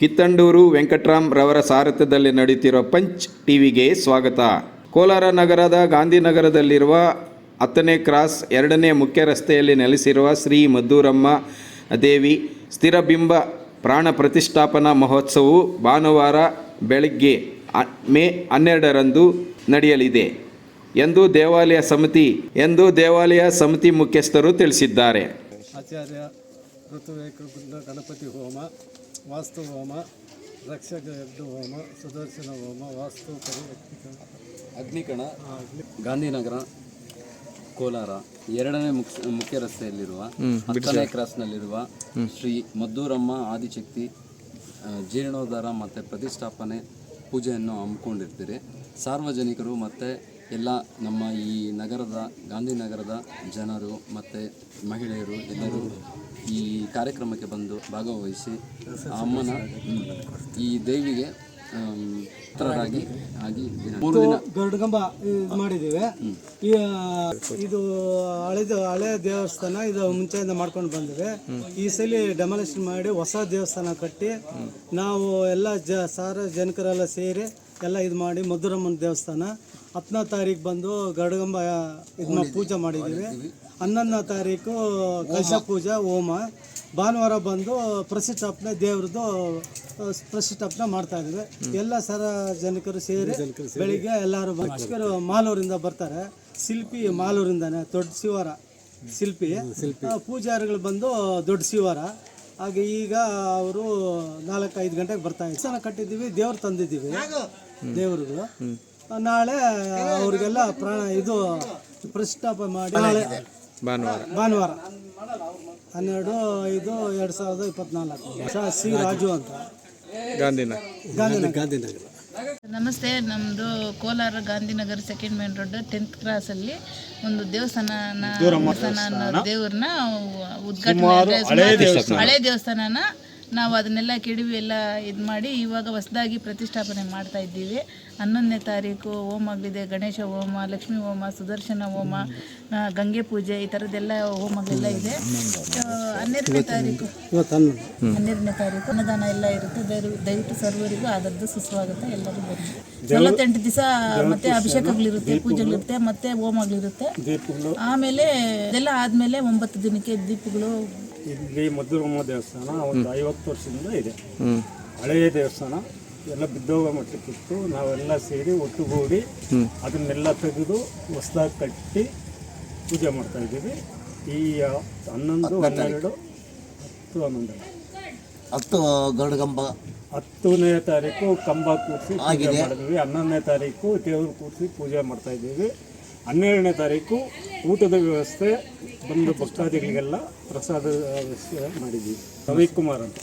ಕಿತ್ತಂಡೂರು ವೆಂಕಟರಾಮ್ ರವರ ಸಾರಥ್ಯದಲ್ಲಿ ನಡೆಯುತ್ತಿರುವ ಪಂಚ್ ಟಿವಿಗೆ ಸ್ವಾಗತ. ಕೋಲಾರ ನಗರದ ಗಾಂಧಿನಗರದಲ್ಲಿರುವ ಹತ್ತನೇ ಕ್ರಾಸ್ ಎರಡನೇ ಮುಖ್ಯ ರಸ್ತೆಯಲ್ಲಿ ನೆಲೆಸಿರುವ ಶ್ರೀ ಮದ್ದೂರಮ್ಮ ದೇವಿ ಸ್ಥಿರಬಿಂಬ ಪ್ರಾಣ ಪ್ರತಿಷ್ಠಾಪನಾ ಮಹೋತ್ಸವವು ಭಾನುವಾರ ಬೆಳಗ್ಗೆ ಮೇ ಹನ್ನೆರಡರಂದು ನಡೆಯಲಿದೆ ಎಂದು ದೇವಾಲಯ ಸಮಿತಿ, ಎಂದು ದೇವಾಲಯ ಸಮಿತಿ ಮುಖ್ಯಸ್ಥರು ತಿಳಿಸಿದ್ದಾರೆ. ಆಚಾರ್ಯ ಋತುವೇಕ ಗಣಪತಿ ಹೋಮ ವಾಸ್ತು ಹೋಮ ರಕ್ಷಕ ಯಜ್ಞ ಹೋಮ ಸುದರ್ಶನ ಹೋಮ ವಾಸ್ತು ಅಗ್ನಿಕಣ ಗಾಂಧಿನಗರ ಕೋಲಾರ ಎರಡನೇ ಮುಖ್ಯ ಮುಖ್ಯ ರಸ್ತೆಯಲ್ಲಿರುವ ಹತ್ತನೇ ಕ್ರಾಸ್ನಲ್ಲಿರುವ ಶ್ರೀ ಮದ್ದೂರಮ್ಮ ಆದಿಶಕ್ತಿ ಜೀರ್ಣೋದ್ಧಾರ ಮತ್ತು ಪ್ರತಿಷ್ಠಾಪನೆ ಪೂಜೆಯನ್ನು ಹಮ್ಮಿಕೊಂಡಿರ್ತೀರಿ. ಸಾರ್ವಜನಿಕರು ಮತ್ತು ಎಲ್ಲ ನಮ್ಮ ಈ ನಗರದ ಗಾಂಧಿನಗರದ ಜನರು ಮತ್ತು ಮಹಿಳೆಯರು ಎಲ್ಲರೂ ಈ ಕಾರ್ಯಕ್ರಮಕ್ಕೆ ಬಂದು ಭಾಗವಹಿಸಿ ಆ ಅಮ್ಮನ ಈ ದೇವಿಗೆ ಆಮ್, ಆಗಿ ಮೂರು ದಿನ ಗರುಡಗಂಬ ಮಾಡಿದ್ದೀವಿ. ಈ ಇದು ಹಳೆದು ಹಳೆ ದೇವಸ್ಥಾನ ಇದು ಮುಂಚೆಯಿಂದ ಮಾಡ್ಕೊಂಡು ಬಂದಿವೆ ಈ ಸಲ ಡೆಮಾಲಿಷನ್ ಮಾಡಿ ಹೊಸ ದೇವಸ್ಥಾನ ಕಟ್ಟಿ ನಾವು ಎಲ್ಲ ಜ ಸಾರ್ವಜನಿಕರೆಲ್ಲ ಸೇರಿ ಎಲ್ಲ ಇದು ಮಾಡಿ ಮಧುರಮ್ಮನ ದೇವಸ್ಥಾನ. ಹತ್ತನೇ ತಾರೀಕು ಬಂದು ಗಡಗಂಬ ಇದನ್ನ ಪೂಜೆ ಮಾಡಿದ್ದೀವಿ. ಹನ್ನೊಂದನೇ ತಾರೀಕು ಕಲಶ ಪೂಜೆ ಹೋಮ. ಭಾನುವಾರ ಬಂದು ಪ್ರತಿಷ್ಠಾಪನೆ ದೇವ್ರದ್ದು ಪ್ರತಿಷ್ಠಾಪನೆ ಮಾಡ್ತಾ ಇದ್ವಿ ಎಲ್ಲ ಸಾರ್ವಜನಿಕರು ಸೇರಿ ಬೆಳಿಗ್ಗೆ ಎಲ್ಲರೂ ಭಕ್ಷಕರು ಮಾಲೂರಿಂದ ಬರ್ತಾರೆ. ಶಿಲ್ಪಿ ಮಾಲೂರಿಂದಾನೆ ದೊಡ್ಡ ಶಿವಾರ ಶಿಲ್ಪಿ. ಪೂಜಾರಿಗಳು ಬಂದು ದೊಡ್ಡ ಶಿವಾರ. ಹಾಗೆ ಈಗ ಅವರು ನಾಲ್ಕು ಐದು ಗಂಟೆಗೆ ಬರ್ತಾ ಇದ್ದಾರೆ. ಸಲ ಕಟ್ಟಿದ್ದೀವಿ ದೇವ್ರು ತಂದಿದ್ದೀವಿ. ದೇವ್ರಿಗೂ ನಾಳೆ ಅವ್ರಿಗೆಲ್ಲ ಪ್ರಾಣ ಇದು ಪ್ರತಿಷ್ಠಾಪ ಮಾಡಿ ನಾಳೆ ಭಾನುವಾರ. ಭಾನುವಾರ. ಹನ್ನೆರಡು ಇದು ಎರಡು ಸಾವಿರದ ಇಪ್ಪತ್ನಾಲ್ಕು. ಸ- ಸಿ ರಾಜು. ಅಂತ. ಗಾಂಧಿನ ಗಾಂಧಿನಗರ. ಗಾಂಧಿನಗರ. ನಮಸ್ತೆ ನಮ್ಮದು Kolar Gandhinagar second main road tenth ಕ್ರಾಸಲ್ಲಿ ಒಂದು ದೇವಸ್ಥಾನ ದೇವಸ್ಥಾನ ದೇವ್ರನ್ನ ಉದ್ಘಾಟನೆ ಹಳೆ ದೇವಸ್ಥಾನನ ನಾವು ಅದನ್ನೆಲ್ಲ ಕೆಡವಿ ಎಲ್ಲ ಇದು ಮಾಡಿ ಇವಾಗ ಹೊಸದಾಗಿ ಪ್ರತಿಷ್ಠಾಪನೆ ಮಾಡ್ತಾ ಇದ್ದೀವಿ. ಹನ್ನೊಂದನೇ ತಾರೀಕು ಹೋಮಗಳಿದೆ ಗಣೇಶ ಹೋಮ ಲಕ್ಷ್ಮೀ ಹೋಮ ಸುದರ್ಶನ ಹೋಮ ಗಂಗೆ ಪೂಜೆ ಈ ಥರದ್ದೆಲ್ಲ ಹೋಮಗಳೆಲ್ಲ ಇದೆ. ಹನ್ನೆರಡನೇ ತಾರೀಕು. ಹನ್ನೆರಡನೇ ತಾರೀಕು. ಅನ್ನದಾನ ಎಲ್ಲ ಇರುತ್ತೆ. ದಯವಿಟ್ಟು ಸರ್ವರಿಗೂ ಅದರದ್ದು ಸುಸ್ವಾಗತ. ಎಲ್ಲರೂ ಬನ್ನಿ. ನಲವತ್ತೆಂಟು ದಿವಸ ಮತ್ತೆ ಅಭಿಷೇಕಗಳಿರುತ್ತೆ ಪೂಜೆಗಳಿರುತ್ತೆ ಮತ್ತೆ ಹೋಮಗಳಿರುತ್ತೆ. ಆಮೇಲೆ ಇದೆಲ್ಲ ಆದ್ಮೇಲೆ ಒಂಬತ್ತು ದಿನಕ್ಕೆ ದೀಪಗಳು ಇಲ್ಲಿ ಮದ್ದೂರಮ್ಮ ದೇವಸ್ಥಾನ ಒಂದು ಐವತ್ತು ವರ್ಷದಿಂದ ಇದೆ. ಹಳೆಯ ದೇವಸ್ಥಾನ. ಎಲ್ಲ ಬಿದ್ದೋಗ ಮಟ್ಟಕ್ಕಿತ್ತು. ನಾವೆಲ್ಲ ಸೇರಿ ಒಟ್ಟುಗೂಡಿ ಅದನ್ನೆಲ್ಲ ತೆಗೆದು ಹೊಸದಾಗಿ ಕಟ್ಟಿ ಪೂಜೆ ಮಾಡ್ತಾ ಇದ್ದೀವಿ. ಈ ಹನ್ನೊಂದು ಹನ್ನೆರಡು ಹತ್ತು ಹನ್ನೊಂದು. ಹತ್ತು ಗರುಡಗಂಬ. ಹತ್ತನೇ ತಾರೀಕು ಕಂಬ ಕೂರಿಸಿ ಪೂಜೆ ಮಾಡಿದ್ವಿ. ಹನ್ನೊಂದನೇ ತಾರೀಕು ದೇವರು ಕೂರಿಸಿ ಪೂಜೆ ಮಾಡ್ತಾ ಇದ್ದೀವಿ. ಹನ್ನೆರಡನೇ ತಾರೀಕು ಊಟದ ವ್ಯವಸ್ಥೆ ಬಂದು ಭಕ್ತಾದಿಗಳಿಗೆಲ್ಲ ಪ್ರಸಾದ ಮಾಡಿದ್ದೀವಿ ರವಿಕುಮಾರ್ ಅಂತ.